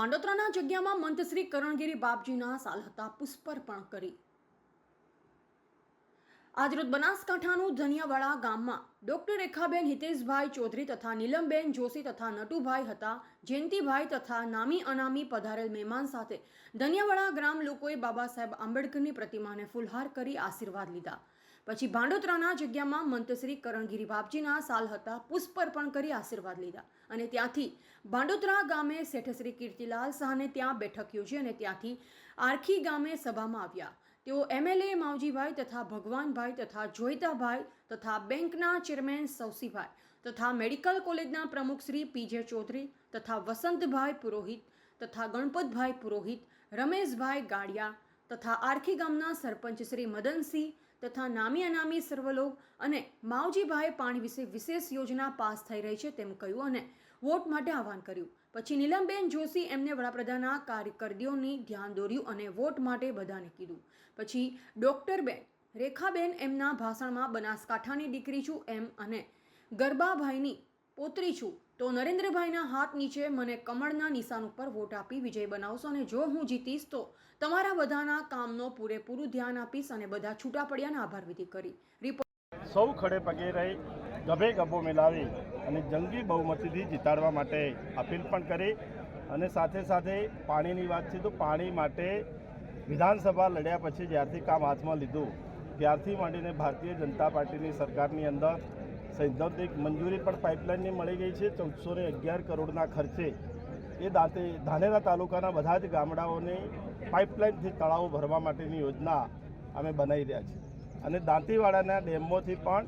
પાંડોત્રાના જગ્યામાં મંત્રી કરણગીરી બાપજીના સાલ હતા પુષ્પર્પણ કરી. આજરોજ બનાસકાંઠાનું ધનિયાવાડા ગામમાં ડોક્ટર રેખાબેન હિતેશભાઈ ચૌધરી તથા નીલમબેન જોશી તથા નટુભાઈ હતા, જયંતિભાઈ તથા નામી અનામી પધારેલ મહેમાન સાથે ધનિયાવાડા ગ્રામ લોકોએ બાબા સાહેબ આંબેડકરની પ્રતિમાને ફૂલહાર કરી આશીર્વાદ લીધા. પછી ભાંડોત્રાના જગ્યામાં મંતશ્રી કરણગીરી બાપજીના સાલ હતા, પુષ્પર્પણ કરી આશીર્વાદ લીધા અને ત્યાંથી ભાંડોત્રા ગામે શેઠશ્રી કીર્તિલાલ શાહને ત્યાં બેઠક યોજી અને ત્યાંથી આરખી ગામે સભામાં આવ્યા. તેઓ એમએલએ માવજીભાઈ તથા ભગવાનભાઈ તથા જોઈતાભાઈ તથા બેંકના ચેરમેન સૌસીભાઈ તથા મેડિકલ કોલેજના પ્રમુખ શ્રી પીજે ચૌધરી તથા વસંતભાઈ પુરોહિત તથા ગણપતભાઈ પુરોહિત, રમેશભાઈ ગાડિયા તથા આરખી ગામના સરપંચ શ્રી મદનસિંહ તથા નામી અનામી સર્વલોક અને માવજીભાઈ પાણી વિશે વિશેષ યોજના પાસ થઈ રહી છે તેમ કહ્યું અને વોટ માટે આહવાન કર્યું. પછી નીલમબેન જોશી એમને વડાપ્રધાનના કાર્યકર્દીઓની ધ્યાન દોર્યું અને વોટ માટે બધાને કીધું. પછી ડૉક્ટર બેન રેખાબેન એમના ભાષણમાં બનાસકાંઠાની દીકરી છું એમ અને ગરબાભાઈની પોતરી છું. તો નરેન્દ્રભાઈના હાથ નીચે મને કમળના નિશાન ઉપર વોટ આપી વિજય બનાવશો અને જો હું જીતીશ તો તમારા બધાના કામનો પૂરેપૂરું ધ્યાન આપીશ અને બધા છૂટા પડ્યાને આભાર વિધિ કરી. રિપોર્ટ સૌ ખડે પગે રહી ગભે ગભો મિલાવી. અને જંગી બહુમતીથી જીતાડવા માટે અપીલ પણ કરી અને સાથે સાથે પાણીની વાત છે તો પાણી માટે વિધાનસભા લડ્યા પછી જ્યારથી કામ હાથમાં લીધું, ત્યારથી માંડીને ભારતીય જનતા પાર્ટીની સરકારની અંદર સૈદ્ધાંતિક મંજૂરી પણ પાઇપલાઇનની મળી ગઈ છે, ચૌદસો ને અગિયાર કરોડના ખર્ચે. એ દાંતે ધાનેરા તાલુકાના બધા જ ગામડાઓને પાઇપલાઇનથી તળાવો ભરવા માટેની યોજના અમે બનાવી રહ્યા છીએ. અને દાંતીવાડાના ડેમોથી પણ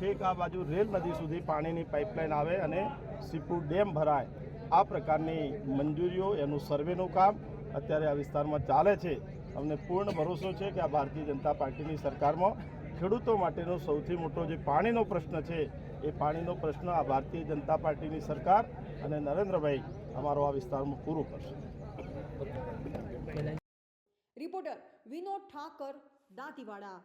છેક આ બાજુ રેલ નદી સુધી પાણીની પાઇપલાઇન આવે અને સીપુ ડેમ ભરાય. આ પ્રકારની મંજૂરીઓ એનું સર્વેનું કામ અત્યારે આ વિસ્તારમાં ચાલે છે. અમને પૂર્ણ ભરોસો છે કે આ ભારતીય જનતા પાર્ટીની સરકારમાં ખેડૂતો માટેનો સૌથી મોટો જે પાણીનો પ્રશ્ન છે, એ પાણીનો પ્રશ્ન આ ભારતીય જનતા પાર્ટીની સરકાર અને નરેન્દ્રભાઈ અમારો આ વિસ્તારમાં પૂરું કરશે. રિપોર્ટર વિનોદ ઠાકર, દાંતીવાડા.